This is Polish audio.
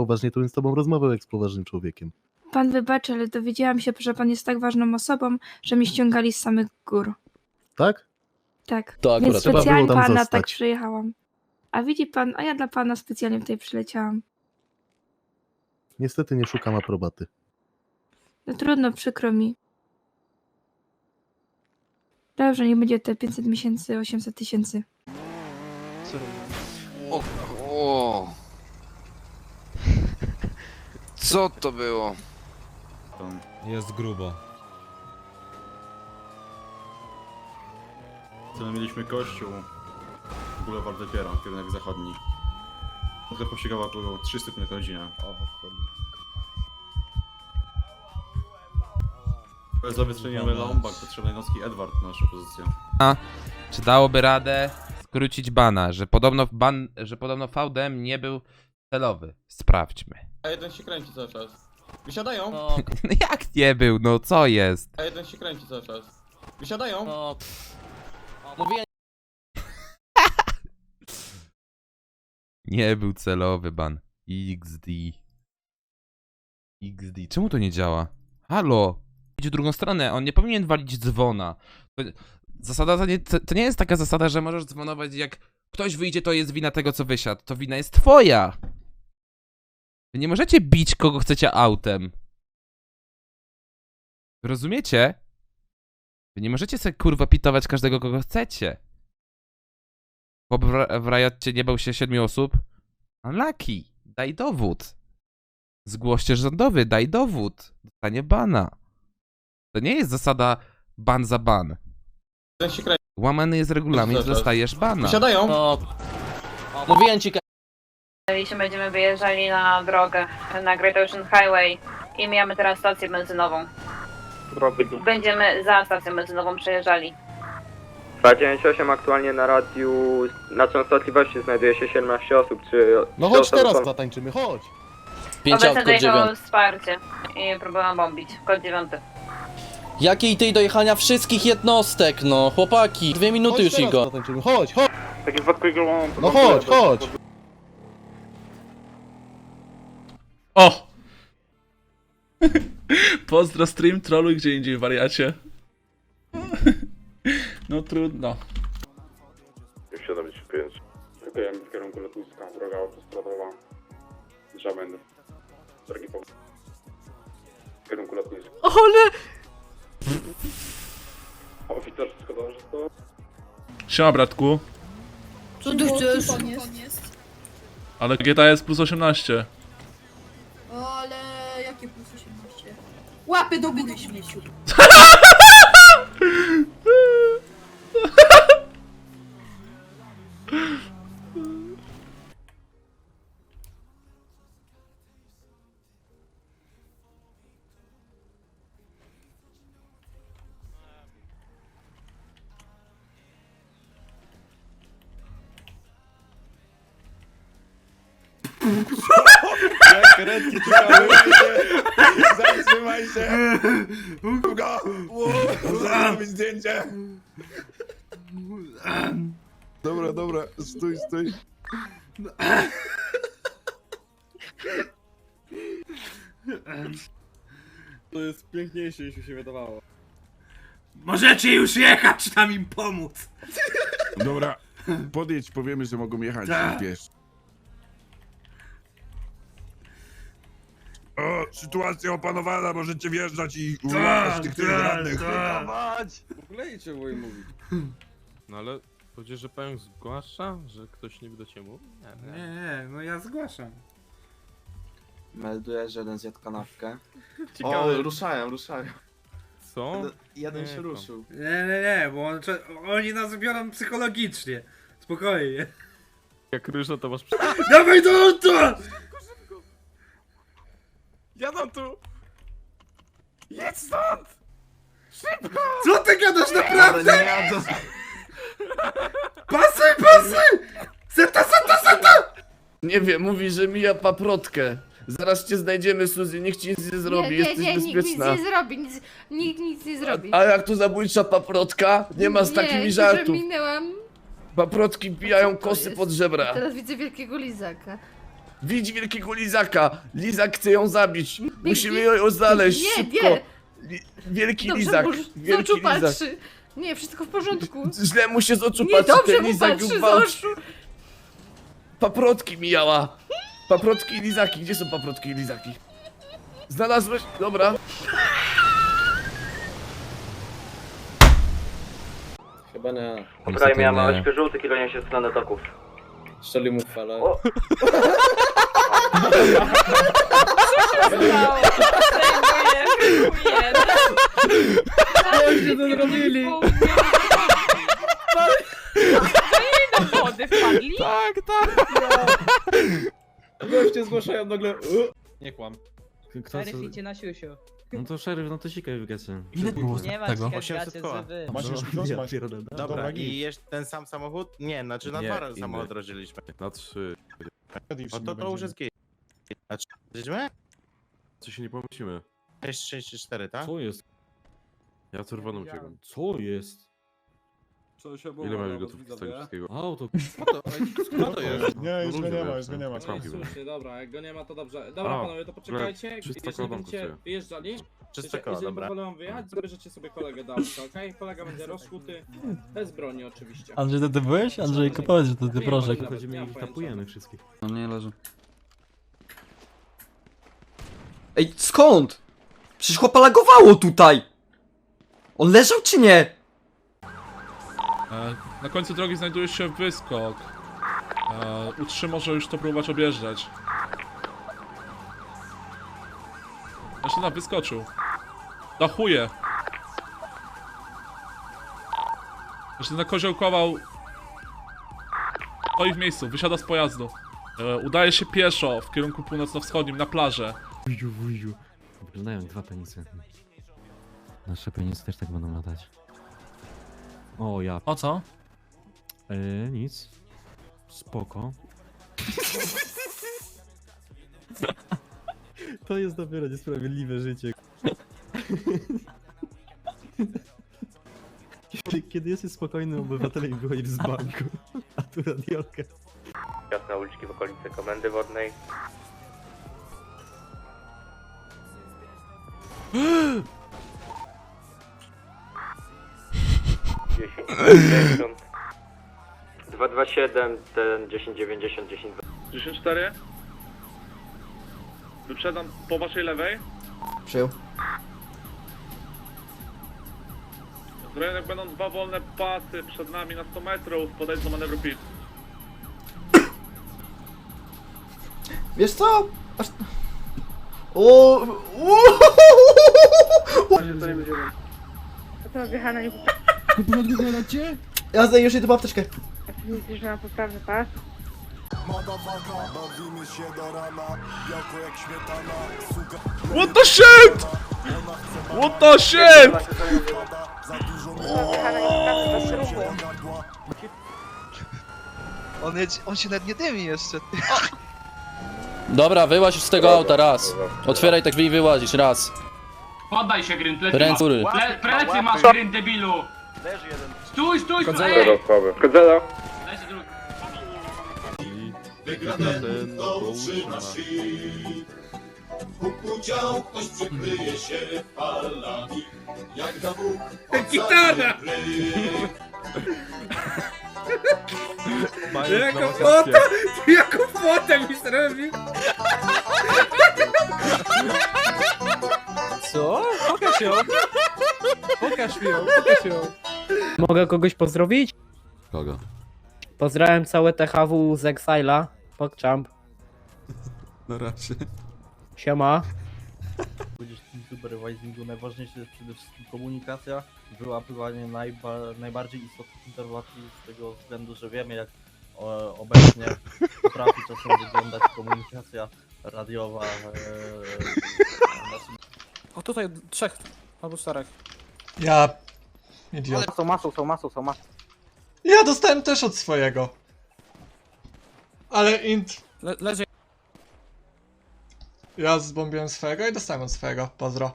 poważnie, to bym z tobą rozmawiał jak z poważnym człowiekiem. Pan wybaczy, ale dowiedziałam się, że pan jest tak ważną osobą, że mi ściągali z samych gór. Tak? Tak. To akurat Więc trzeba było specjalnie tam pana zostać. tak przyjechałam. A widzi pan, a ja dla pana specjalnie tutaj przyleciałam. Niestety nie szukam aprobaty. No trudno, przykro mi. Dobrze, nie będzie te 500 miesięcy, 800 tysięcy. O, o. Co to było? Jest grubo. Co my mieliśmy kościół Boulevard dopiero, kierunek zachodni. To pościgała było 3 stopnie na godzinę. O, Bez zabezpieczenia Lombak potrzebny nocki Edward na naszą pozycję. Czy dałoby radę skrócić bana, że podobno ban, że podobno VDM nie był celowy? Sprawdźmy. A jeden się kręci cały czas. Wysiadają! No, No jak nie był, no co jest? A jeden się kręci cały czas. Wysiadają! no. pff. Mówiłem, Nie był celowy ban. XD. XD. Czemu to nie działa? Halo! Idź w drugą stronę, on nie powinien walić dzwona. To, zasada to nie, to, to nie jest taka zasada, że możesz dzwonować jak ktoś wyjdzie, to jest wina tego, co wysiadł. To wina jest twoja! Wy nie możecie bić kogo chcecie autem. Rozumiecie? Wy nie możecie sobie kurwa pitować każdego, kogo chcecie. Chłop w, Riotcie nie bał się siedmiu osób? Unlucky. Daj dowód. Zgłoście rządowy, daj dowód. Dostanie bana. To nie jest zasada ban za ban. Łamany jest regulamin, dostajesz bana. Wysiadają! no. Mówiłem ci, Jeśli będziemy wyjeżdżali na drogę na Great Ocean Highway i mijamy teraz stację benzynową. Będziemy za stacją benzynową przejeżdżali. 298 aktualnie na radiu na częstotliwości znajduje się 17 osób. Czy No czy chodź osoby teraz są- zatańczymy, chodź! pięć Obecnie aut kod dojechał dziewiąty. wsparcie i próbowałam bombić. Kod dziewiąty. Jakiej tej dojechania wszystkich jednostek, no, chłopaki, dwie minuty chodź już teraz Igo. zatańczymy, chodź, chodź! W takim wypadku Igor, mam- No chodź, chodź! O! Pozdro stream, trolluj gdzie indziej, wariacie. No trudno. 75. Szykujemy w kierunku lotniska, droga autostradowa. Żaben. Drogi po... W kierunku lotniska. Ale... Oficer, wszystko dobrze to? Siema bratku. Co ty chcesz? Ale GTA jest plus 18. Łapy do góry śmieciu. Jak karetki czekały! Zatrzymaj się! Go! Muszę zrobić zdjęcie! Dobra, dobra, stój, stój. To jest piękniejsze niż mi się wydawało. Możecie już jechać tam im pomóc! Dobra, podjedź, powiemy, że mogą jechać, Tak. wiesz. O, sytuacja opanowana, możecie wjeżdżać i uwalać tych, tych radnych. W ogóle nie trzeba było im mówić. No ale powiedziesz, że pan zgłasza, że ktoś niby do ciebie mówi? Nie, Nie, nie, no ja zgłaszam. Melduję, że jeden zjadł kanapkę. Ciekawe. ruszają, ruszają. Co? Jeden Nie, się tam. ruszył. Nie, nie, nie, bo on, oni nas biorą psychologicznie. Spokojnie. Jak ryża to masz... Dawaj do auta! Jadą tu! Co ty gadasz naprawdę? Pasy, pasy! Seta, seta, seta! Nie wiem, mówi, że mija paprotkę. Zaraz cię znajdziemy, Suzy, nikt ci nic nie zrobi, jesteś bezpieczna. zrobi, nic, nikt nic nie A, a jak tu zabójcza paprotka? Nie ma z takimi żartów. minęłam, Paprotki pijają Co to kosy jest? pod żebra. teraz widzę wielkiego lizaka. Widzi wielkiego lizaka. Lizak chce ją zabić. Musimy ją znaleźć Nie, szybko. nie. Li wielki Dobrze, lizak. może Wielki lizak. patrzy. Nie, wszystko w porządku. Źle mu się z oczu Nie, patrzy, dobrze ten mu lizak patrzy z gwałci. oczu. Paprotki mijała. Paprotki i lizaki. Gdzie są paprotki i lizaki? Znalazłeś? Dobra. Chyba nie. Niestety nie. żółty kierują się w stronę toków. Strzelił mu falę. Przejmuję, to zrobili. do wody wpadli? Tak, tak. Goście zgłaszają nagle... Nie kłam. Szeryf idzie na siusiu. No to szeryf, no to sikaj w gacie. Ile było Nie ma tego? gacie, żeby... Masz już Dobra, i jeszcze ten sam samochód? Nie, znaczy na Nie, dwa inny. samochód rozdzieliliśmy. Na trzy. No to to już jest git. Rozdzieliliśmy? Co się nie pomyślimy? 6, 6 4, tak? Co jest? Ja czerwoną uciekam. Co jest? Ile masz gotówki z tego wszystkiego? Auto. Co to jest? Nie, już go nie ma, już go nie ma. dobra, jak go nie ma to dobrze. Dobra A, panowie, to poczekajcie, jeżeli będziecie wyjeżdżali, Czyste koło, dobra. wam wyjechać, zabierzecie sobie kolegę do auta, okej? Kolega będzie rozkuty, bez broni oczywiście. Andrzej, to ty byłeś? Andrzej, powiedz, że to ty, proszę. Chodzimy i tapujemy wszystkich. No nie leży. Ej, skąd? Przecież chłopa lagowało tutaj! On leżał czy nie? E, na końcu drogi znajduje się wyskok. E, U3 może już to próbować objeżdżać. Maszyna wyskoczył. Dachuje. Maszyna koziołkował. Stoi w miejscu, wysiada z pojazdu. E, udaje się pieszo w kierunku północno-wschodnim na plażę. Wuju, wuju. Wyglądają jak dwa penisy. Nasze penisy też tak będą latać. O ja. O co? Eee, nic. Spoko. To jest dopiero niesprawiedliwe życie. Kiedy, kiedy jesteś spokojnym obywatelem i wychodzisz z banku, a tu radiolka. Jasne uliczki w okolicy komendy wodnej. 227, ten 1090, 10 10-4. Wyprzedam po waszej lewej. Przyjął. W rejonach będą dwa wolne pasy przed nami na 100 metrów. Podejdź do manewru pit. Wiesz co? Aż... O, To wjechana nie Ja zdaję idę po apteczkę. Widzisz na poprawny pas? What the shit? What the shit? On, on się nawet nie dymi jeszcze. Dobra, wyłaź już z tego auta, raz. Otwieraj te drzwi i wyłazisz, raz. Poddaj się, Green, plecy Ręce góry. Ple, plecy masz, Green, debilu! Stój, stój, stój! Ej! Kodzela. Daj się. Ten połóż na... Gitara! Prowokację. fota! Fotę mi zrobił! Co? Pokaż ją. Pokaż mi ją, pokaż ją. Mogę kogoś pozdrowić? Kogo? Pozdrawiam całe THW z Exile'a. Pogchamp. Na razie. Siema. Będziesz supervisingu, najważniejsze jest przede wszystkim komunikacja, wyłapywanie najba, najbardziej istotnych informacji z tego względu, że wiemy jak o, obecnie potrafi czasem wyglądać komunikacja radiowa. E, O tutaj trzech albo czterech. Ja... Idiot. Są masą, są masą, są masą. Ja dostałem też od swojego. Ale int... Le leży. Ja zbombiłem swojego i dostałem od swojego. Pozdro.